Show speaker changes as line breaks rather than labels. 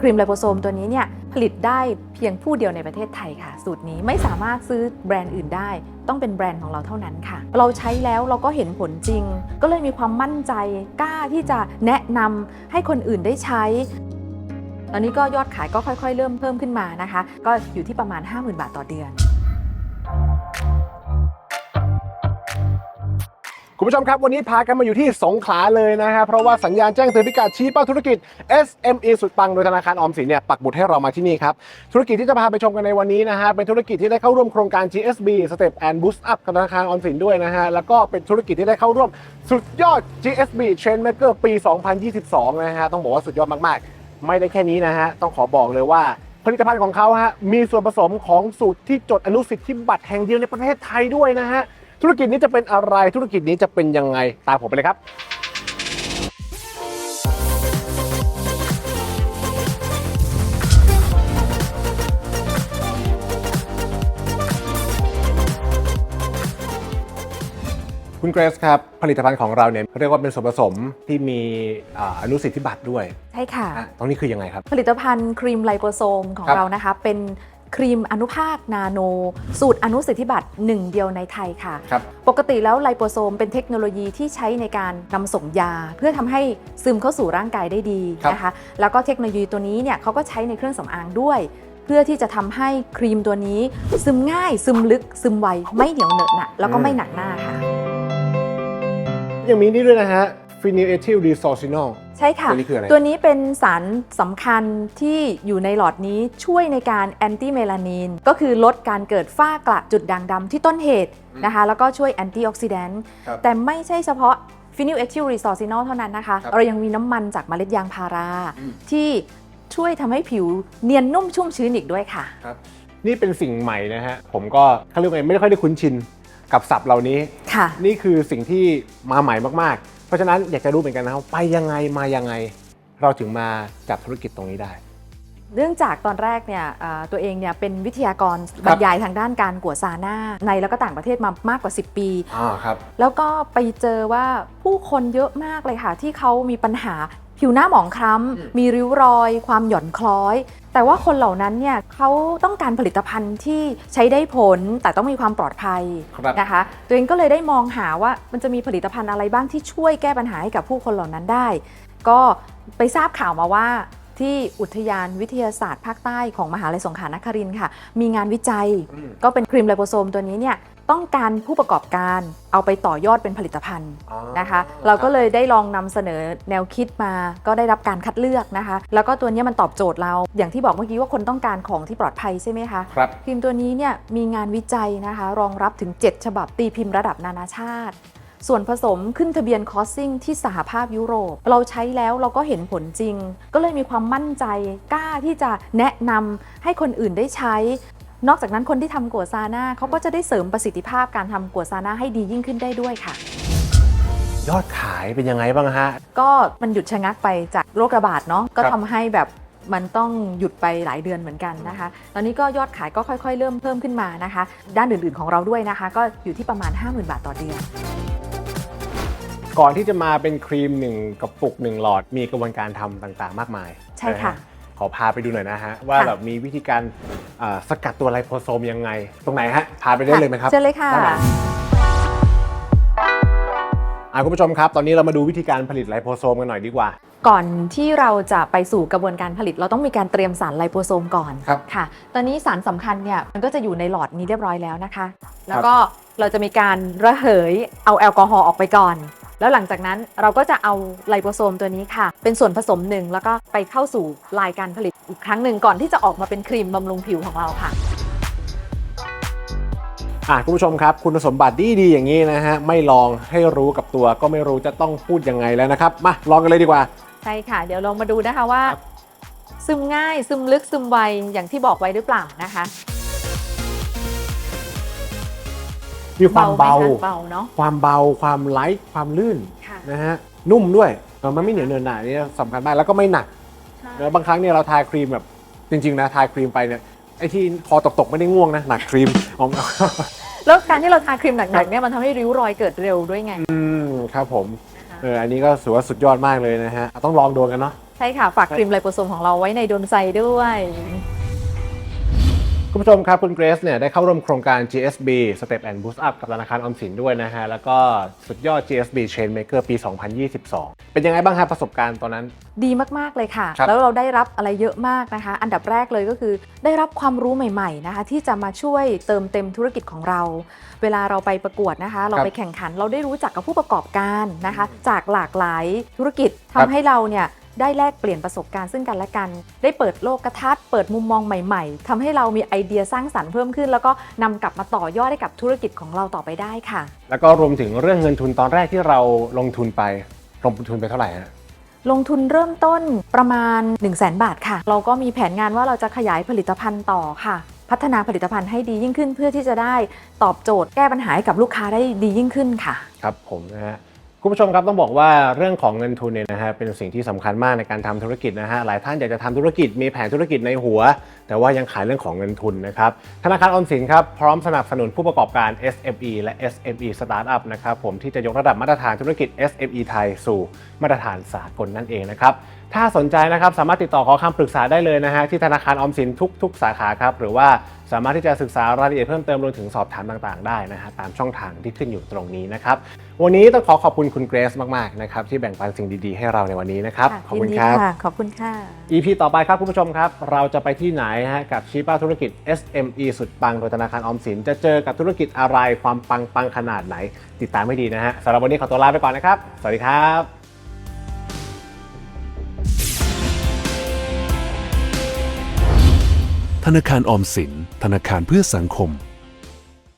ครีมไลโปโซมตัวนี้เนี่ยผลิตได้เพียงผู้เดียวในประเทศไทยค่ะ สูตรนี้ไม่สามารถซื้อแบรนด์อื่นได้ ต้องเป็นแบรนด์ของเราเท่านั้นค่ะ เราใช้แล้วเราก็เห็นผลจริง ก็เลยมีความมั่นใจกล้าที่จะแนะนำให้คนอื่นได้ใช้ ตอนนี้ก็ยอดขายก็ค่อยๆ เริ่มเพิ่มขึ้นมานะคะ ก็อยู่ที่ประมาณ 50,000 บาทต่อเดือน
คุณผู้ชมครับ วันนี้พากันมาอยู่ที่สงขลาเลยนะฮะเพราะว่าสัญญาณแจ้งเตือนพิกัดชี้เป้าธุรกิจ SME สุดปังโดยธนาคารออมสินเนี่ยปักหมุดให้เรามาที่นี่ครับ ธุรกิจที่จะพาไปชมกันในวันนี้นะฮะเป็นธุรกิจที่ได้เข้าร่วมโครงการ GSB Step and Boost Up กับธนาคารออมสินด้วยนะฮะแล้วก็เป็นธุรกิจที่ได้เข้าร่วมสุดยอด GSB Trend Maker ปี 2022 นะฮะต้องบอกว่าสุดยอดมากๆ ไม่ได้แค่นี้นะฮะต้องขอบอกเลยว่าผลิตภัณฑ์ของเขาฮะมีส่วนผสมของสูตรที่จดอนุสิทธิบัตรแห่งเดียวในประเทศไทยด้วยนะฮะ ธุรกิจนี้จะเป็นอะไรธุรกิจนี้จะเป็นยังไงตามผมไปเลยครับคุณเกรซครับ ผลิตภัณฑ์ของเราเนี่ยเรียกว่าเป็นส่วนผสมที่มีอ่าอนุสิทธิบัตรด้วย
ใช่ค่ะ
อะ ตรงนี้คือยังไงครับ
ผลิตภัณฑ์ครีมไลโปโซมของ
ครับ
เรานะคะ เป็น ครีมอนุภาคนาโน สูตรอนุสิทธิบัตรหนึ่งเดียวในไทยค่ะ
ครับ
ปกติแล้วไลโปโซมเป็นเทคโนโลยีที่ใช้ในการนำส่งยา เพื่อทำให้ซึมเข้าสู่ร่างกายได้ดี
ครับ
นะคะ แล้วก็เทคโนโลยีตัวนี้เนี่ยเขาก็ใช้ในเครื่องสำอางด้วย เพื่อที่จะทำให้ครีมตัวนี้ ซึมง่าย ซึมลึก ซึมไว ไม่เหนียวเหนอะหนะแล้วก็ไม่หนักหน้าค่ะ
ยังมีนี่ด้วยนะฮะ p h e n y l e t h y l resorcinol
ใช่ค่ะ
ตัวนี้คืออะไร
ตัวนี้เป็นสารสำคัญที่อยู่ในหลอดนี้ช่วยในการแอนตี้เมลานินก็คือลดการเกิดฝ้ากระจุดด่างดำที่ต้นเหตุนะคะแล้วก็ช่วยแอนตี้ออกซิแดนต์
ครับ
แต่ไม่ใช่เฉพาะฟินิลเอทิลรีซอร์ซินอลเท่านั้นนะคะ
ครับ
เรายังมีน้ำมันจากเมล็ดยางพารา
อืม
ที่ช่วยทำให้ผิวเนียนนุ่มชุ่มชื้นอีกด้วยค่ะ
ครับนี่เป็นสิ่งใหม่นะฮะ ผมก็เขาเรียกว่าไงไม่ได้ค่อยได้คุ้นชินกับศัพท์เหล่านี้
ค่ะ
นี่คือสิ่งที่มาใหม่มากๆ เพราะฉะนั้นอยากจะรู้เหมือนกันนะครับไปยังไงมายังไง เราถึงมาจับธุรกิจตรงนี้ได้
เนื่องจากตอนแรกเนี่ยเอ่อตัวเองเนี่ยเป็นวิทยากร
ครับ
บรรยายทางด้านการกัวซาน่าในแล้วก็ต่างประเทศมามากกว่า 10 ปี
อ่าครับ
แล้วก็ไปเจอว่าผู้คนเยอะมากเลยค่ะ ที่เขามีปัญหา ผิวหน้าหมองคล้
อืมำ
มีริ้วรอย ความหย่อนคล้อย แต่ว่าคนเหล่านั้นเนี่ยเขาต้องการผลิตภัณฑ์ที่ใช้ได้ผลแต่ต้องมีความปลอดภัย
ครับ
นะคะ ตัวเองก็เลยได้มองหาว่ามันจะมีผลิตภัณฑ์อะไรบ้างที่ช่วยแก้ปัญหาให้กับผู้คนเหล่านั้นได้ ก็ไปทราบข่าวมาว่าที่อุทยานวิทยาศาสตร์ภาคใต้ของมหาลัยสงขลานครินทร์ค่ะ มีงานวิจัย
อืม
ก็เป็นครีมไลโปโซมตัวนี้เนี่ย ต้องการผู้ประกอบการเอาไปต่อยอดเป็นผลิตภัณฑ์
อ๋อ
นะคะ เราก็เลยได้ลองนำเสนอแนวคิดมา ก็ได้รับการคัดเลือกนะคะ แล้วก็ตัวนี้มันตอบโจทย์เรา อย่างที่บอกเมื่อกี้ว่าคนต้องการของที่ปลอดภัยใช่ไหมคะ
ครับ
ครีมตัวนี้เนี่ยมีงานวิจัยนะคะ รองรับถึง 7 ฉบับตีพิมพ์ระดับนานาชาติ ส่วนผสมขึ้นทะเบียนคอสซิ่งที่สหภาพยุโรป เราใช้แล้วเราก็เห็นผลจริง ก็เลยมีความมั่นใจกล้าที่จะแนะนำให้คนอื่นได้ใช้ นอกจากนั้นคนที่ทำกัวซาน่าเขาก็จะได้เสริมประสิทธิภาพการทำกัวซาน่าให้ดียิ่งขึ้นได้ด้วยค่ะ
ยอดขายเป็นยังไงบ้างฮะ
ก็มันหยุดชะงักไปจากโรคระบาดเนาะก็
ครับ
ทำให้แบบมันต้องหยุดไปหลายเดือนเหมือนกันนะคะ ตอนนี้ก็ยอดขายก็ค่อยๆ เริ่มเพิ่มขึ้นมานะคะ ด้านอื่นๆของเราด้วยนะคะ ก็อยู่ที่ประมาณ 50,000 บาทต่อเดือน
ก่อนที่จะมาเป็นครีมหนึ่งกระปุกหนึ่งหลอดมีกระบวนการทำต่างๆ มากมาย
ใช่ค่ะ
นฮขอพาไปดูหน่อยนะฮะ ว่า
ค่ะ
แบบมีวิธีการอ่า สกัดตัวไลโพโซมยังไง ตรงไหนฮะพาไปได้เลยไหมครับ
เชิญเลยค่ะ
ด้านหลังอ่าคุณผู้ชมครับ ตอนนี้เรามาดูวิธีการผลิตไลโพโซมกันหน่อยดีกว่า
ก่อนที่เราจะไปสู่กระบวนการผลิต เราต้องมีการเตรียมสารไลโปโซมก่อน
ครับ
ค่ะ ตอนนี้สารสำคัญเนี่ยมันก็จะอยู่ในหลอดนี้เรียบร้อยแล้วนะคะ แล้วก็เราจะมีการระเหยเอาแอลกอฮอล์ออกไปก่อน แล้วหลังจากนั้นเราก็จะเอาไลโปโซมตัวนี้ค่ะ เป็นส่วนผสมหนึ่งแล้วก็ไปเข้าสู่ลายการผลิตอีกครั้งหนึ่งก่อนที่จะออกมาเป็นครีมบำรุงผิวของเราค่ะ
อะคุณผู้ชมครับ คุณสมบัติดีๆอย่างนี้นะฮะ ไม่ลองให้รู้กับตัวก็ไม่รู้จะต้องพูดยังไงแล้วนะครับ มาลองกันเลยดีกว่า
ใช่ค่ะ เดี๋ยวลองมาดูนะคะว่า
ครับ
ซึมง่ายซึมลึกซึมไวอย่างที่บอกไว้หรือเปล่านะคะ
มีความเบา
ไหคะเบาเนาะ
ความเบาความไลท์ความลื่น
ค่ะ
นะฮะนุ่มด้วยเออมันไม่เหนียวเนินหนานี่สำคัญมากแล้วก็ไม่หนักแล้วบางครั้งเนี่ยเราทาครีมแบบจริง ๆ นะทาครีมไปเนี่ยไอ้ที่คอตกๆ ไม่ได้ง่วงนะ หนักครีมอ๋อ
แล้วการที่เราทาครีมหนักๆเนี่ยมันทำให้ริ้วรอยเกิดเร็วด้วยไง
อืมครับผม
นะคะ
เอออันนี้ก็ถือว่าสุดยอดมากเลยนะฮะ ต้องลองโดนกันเนาะ
ใช่ค่ะ ฝากครีมไลโปโซมของเราไว้ในโดนไซด้วย
คุณผู้ชมครับคุณเกรซเนี่ยได้เข้าร่วมโครงการ GSB Step and Boost Up กับธนาคารออมสินด้วยนะฮะ แล้วก็สุดยอด GSB Chain Maker ปี 2022 เป็นยังไงบ้างครับประสบการณ์ตอนนั้น
ดีมากๆเลยค่ะ
ครับ
แล้วเราได้รับอะไรเยอะมากนะคะ อันดับแรกเลยก็คือได้รับความรู้ใหม่ๆนะคะ ที่จะมาช่วยเติมเต็มธุรกิจของเรา เวลาเราไปประกวดนะคะ เราไปแข่งขันเราได้รู้จักกับผู้ประกอบการนะคะ จากหลากหลายธุรกิจทำให้เราเนี่ย ได้แลกเปลี่ยนประสบการณ์ซึ่งกันและกัน ได้เปิดโลกทัศน์เปิดมุมมองใหม่ๆทำให้เรามีไอเดียสร้างสรรค์เพิ่มขึ้น แล้วก็นำกลับมาต่อยอดให้กับธุรกิจของเราต่อไปได้ค่ะ
แล้วก็รวมถึงเรื่องเงินทุนตอนแรกที่เราลงทุนไปลงทุนไปเท่าไหร่ฮะ
ลงทุนเริ่มต้นประมาณ 1 0 0 0 0แบาทค่ะ เราก็มีแผนงานว่าเราจะขยายผลิตภัณฑ์ต่อค่ะ พัฒนาผลิตภัณฑ์ให้ดียิ่งขึ้นเพื่อที่จะได้ตอบโจทย์แก้ปัญหาให้กับลูกค้าได้ดียิ่งขึ้นค่ะ
ครับผมนะฮะ คุณผู้ชมครับต้องบอกว่าเรื่องของเงินทุนเนี่ยนะฮะเป็นสิ่งที่สำคัญมากในการทำธุรกิจนะฮะหลายท่านอยากจะทำธุรกิจมีแผนธุรกิจในหัว แต่ว่ายังขายเรื่องของเงินทุนนะครับธนาคารออมสินครับพร้อมสนับสนุนผู้ประกอบการ SME และ SME Startup นะครับผมที่จะยกระดับมาตรฐานธุรกิจ SME ไทยสู่มาตรฐานสากลนั่นเองนะครับถ้าสนใจนะครับสามารถติดต่อขอคำปรึกษาได้เลยนะฮะที่ธนาคารออมสินทุก ๆ สาขาครับหรือว่าสามารถที่จะศึกษารายละเอียดเพิ่มเติมรวมถึงสอบถามต่างๆ ได้นะฮะตามช่องทางที่ขึ้นอยู่ตรงนี้นะครับ วันนี้ต้องขอขอบคุณคุณเกรซมากๆนะครับที่แบ่งปันสิ่งดีๆ ให้เราในวันนี้นะครับ ขอบคุณ
ยินดี
ครับ
ค่ะขอบคุณค่ะ
EP ต่อไปครับคุณผู้ชมครับ เราจะไปที่ไหนฮะกับชีป้าธุรกิจ SME สุดปังโดยธนาคารออมสิน จะเจอกับธุรกิจอะไรความปังปังขนาดไหน ติดตามให้ดีนะฮะสำหรับวันนี้ขอตัวลาไปก่อนนะครับ สวัสดีครับ
ธนาคารออมสิน ธนาคารเพื่อสังคม